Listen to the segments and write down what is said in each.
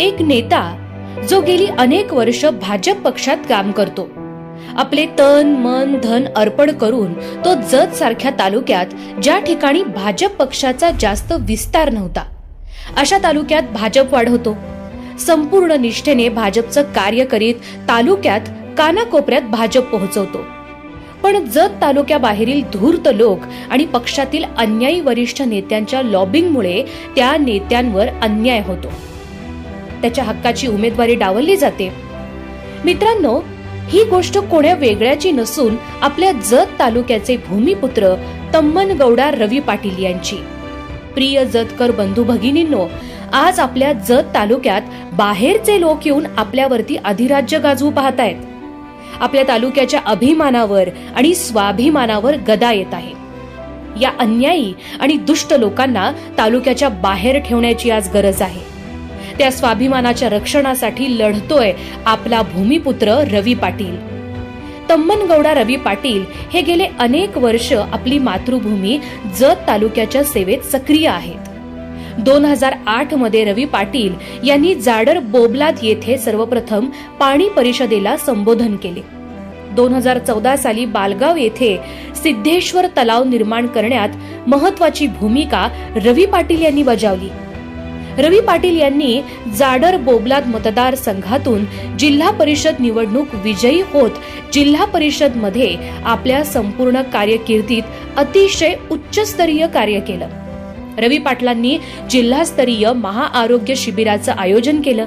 एक नेता जो गेली अनेक वर्ष भाजप पक्षात काम करतो. आपले तन मन धन अर्पण करून तो जत सारख्या तालुक्यात ज्या ठिकाणी भाजप पक्षाचा जास्त विस्तार नव्हता अशा तालुक्यात भाजप वाढवतो. संपूर्ण निष्ठेने भाजपचं कार्य करीत तालुक्यात कानाकोपऱ्यात भाजप पोहोचवतो. पण जत तालुक्याबाहेरील धूर्त लोक आणि पक्षातील अन्यायी वरिष्ठ नेत्यांच्या लॉबिंगमुळे त्या नेत्यांवर अन्याय होतो. त्याच्या हक्काची उमेदवारी डावलली जाते. मित्रांनो ही गोष्ट कोण्या वेगळ्याची नसून आपल्या जत तालुक्याचे भूमिपुत्र तम्मन गौडा रवी पाटील यांची. प्रिय जतकर बंधू भगिनींनो आज आपल्या जत तालुक्यात बाहेरचे लोक येऊन आपल्यावरती अधिराज्य गाजवू पाहतायत. आपल्या तालुक्याच्या अभिमानावर आणि स्वाभिमानावर गदा येत आहे. या अन्यायी आणि दुष्ट लोकांना तालुक्याच्या बाहेर ठेवण्याची आज गरज आहे. त्या स्वाभिमानाच्या रक्षणासाठी लढतोय आपला भूमिपुत्र रवी पाटील. तम्मनगौडा रवी पाटील हे गेले अनेक वर्ष आपली मातृभूमी जत तालुक्याच्या सेवेत सक्रिय आहेत. दोन हजार आठमध्ये रवी पाटील यांनी जाडर बोबलात येथे सर्वप्रथम पाणी परिषदेला संबोधन केले. दोन हजार चौदा साली बालगाव येथे सिद्धेश्वर तलाव निर्माण करण्यात महत्वाची भूमिका रवी पाटील यांनी बजावली. रवी पाटील यांनी जाडर बोबलाद मतदारसंघातून जिल्हा परिषद निवडणूक विजयी होत जिल्हा परिषदमध्ये आपल्या संपूर्ण कार्यकिर्दीत अतिशय उच्चस्तरीय कार्य केलं. रवी पाटलांनी जिल्हास्तरीय महाआरोग्य शिबिराचं आयोजन केलं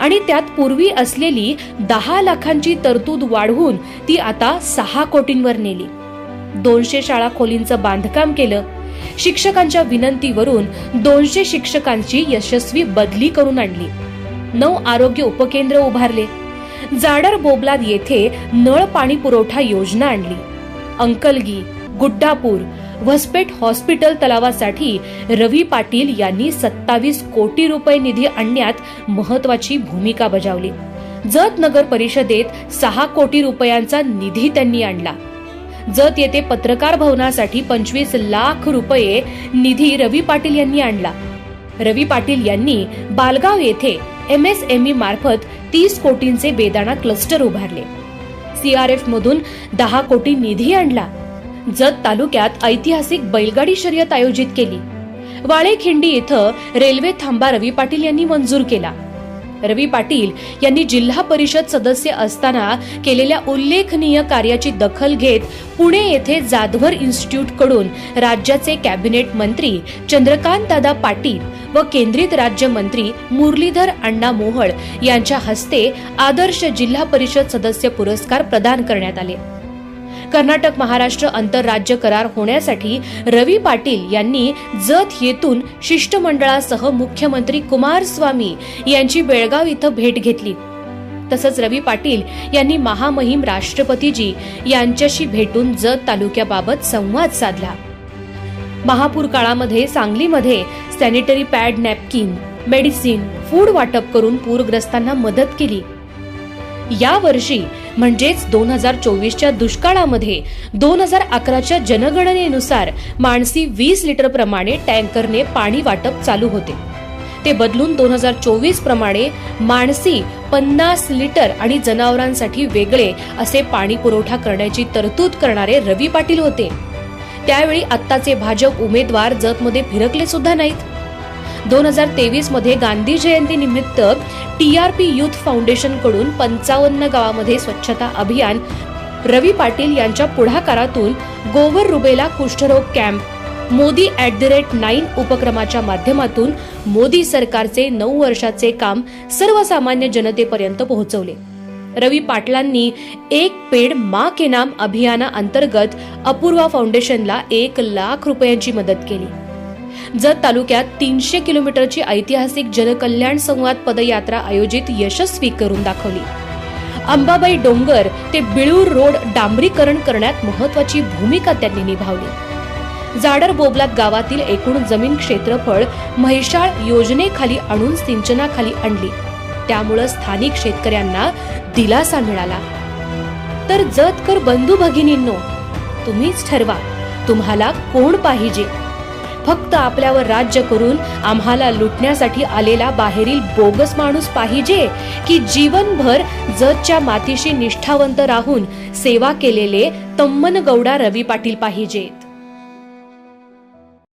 आणि त्यात पूर्वी असलेली दहा लाखांची तरतूद वाढवून ती आता सहा कोटींवर नेली. दोनशे शाळा खोलींचं बांधकाम केलं. शिक्षकांच्या विनंतीवरून दोनशे शिक्षकांची यशस्वी बदली करून आणली. नऊ आरोग्य उपकेंद्र उभारले. जाडर बोबलाद येथे नळ पाणी पुरवठा योजना आणली. अंकलगी गुड्डापूर व्हसपेट हॉस्पिटल तलावासाठी रवी पाटील यांनी सत्तावीस कोटी रुपये निधी आणण्यात महत्वाची भूमिका बजावली. जत नगर परिषदेत सहा कोटी रुपयांचा निधी त्यांनी आणला. जत येथे पत्रकार भवनासाठी पंचवीस लाख रुपये निधी रवी पाटील यांनी आणला. रवी पाटील यांनी बालगाव येथे एम एस एम मार्फत तीस कोटींचे बेदाणा क्लस्टर उभारले. सीआरएफ मधून दहा कोटी निधी आणला. जत तालुक्यात ऐतिहासिक बैलगाडी शर्यत आयोजित केली. वाळेखिंडी इथं रेल्वे थांबा रवी पाटील यांनी मंजूर केला. रवी पाटील यांनी जिल्हा परिषद सदस्य असताना केलेल्या उल्लेखनीय कार्याची दखल घेत पुणे येथे जाधवर इन्स्टिट्यूटकडून राज्याचे कॅबिनेट मंत्री चंद्रकांत दादा पाटील व केंद्रित राज्यमंत्री मुरलीधर अण्णा मोहळ यांच्या हस्ते आदर्श जिल्हा परिषद सदस्य पुरस्कार प्रदान करण्यात आले. कर्नाटक महाराष्ट्र आंतरराज्य करार होण्यासाठी रवी पाटील यांनी जत येथून शिष्टमंडळासह मुख्यमंत्री कुमारस्वामी यांची बेळगाव इथं भेट घेतली. तसंच रवी पाटील यांनी महामहिम राष्ट्रपतीजी यांच्याशी भेटून जत तालुक्याबाबत संवाद साधला. महापूर काळामध्ये सांगलीमध्ये sanitary pad napkin medicine food वाटप करून पूरग्रस्तांना मदत केली. यावर्षी म्हणजेच दोन हजार चोवीसच्या दुष्काळामध्ये दोन हजार अकराच्या जनगणनेनुसार माणसी वीस लिटर प्रमाणे टँकरने पाणी वाटप चालू होते. ते बदलून दोन हजार चोवीस प्रमाणे माणसी पन्नास लिटर आणि जनावरांसाठी वेगळे असे पाणी पुरवठा करण्याची तरतूद करणारे रवी पाटील होते. त्यावेळी आत्ताचे भाजप उमेदवार जतमध्ये फिरकले सुद्धा नाहीत. दोन हजार तेवीसमध्ये गांधी जयंती निमित्त टीआरपी युथ फाउंडेशनकडून पंचावन्न गावामध्ये स्वच्छता अभियान रवी पाटील यांच्या पुढाकारातून गोवर रुबेला कुष्ठरोग camp Modi at the rate nine उपक्रमाच्या माध्यमातून मोदी सरकारचे नऊ वर्षाचे काम सर्वसामान्य जनतेपर्यंत पोहोचवले. रवी पाटलांनी एक पेड मा के नाम अभियाना अंतर्गत अपूर्वा फाउंडेशनला एक लाख रुपयांची मदत केली. जत तालुक्यात तीनशे किलोमीटरची ऐतिहासिक जनकल्याण संवाद पदयात्रा आयोजित यशस्वी करून दाखवली. अंबाबाई डोंगर ते बिळूर रोड डांबरीकरण करण्यात महत्वाची भूमिका त्यांनी निभावली. जाडर बोबलात गावातील एकूण जमीन क्षेत्रफळ म्हैशाळ योजनेखाली आणून सिंचनाखाली आणली. त्यामुळं स्थानिक शेतकऱ्यांना दिलासा मिळाला. तर जतकर बंधू भगिनींनो तुम्हीच ठरवा तुम्हाला कोण पाहिजे? फक्त आपल्यावर राज्य करून आम्हाला लुटण्यासाठी आलेला बाहेरील बोगस माणूस पाहिजे की जीवनभर जतच्या मातीशी निष्ठावंत राहून सेवा केलेले तम्मन गौडा रवी पाटील पाहिजेत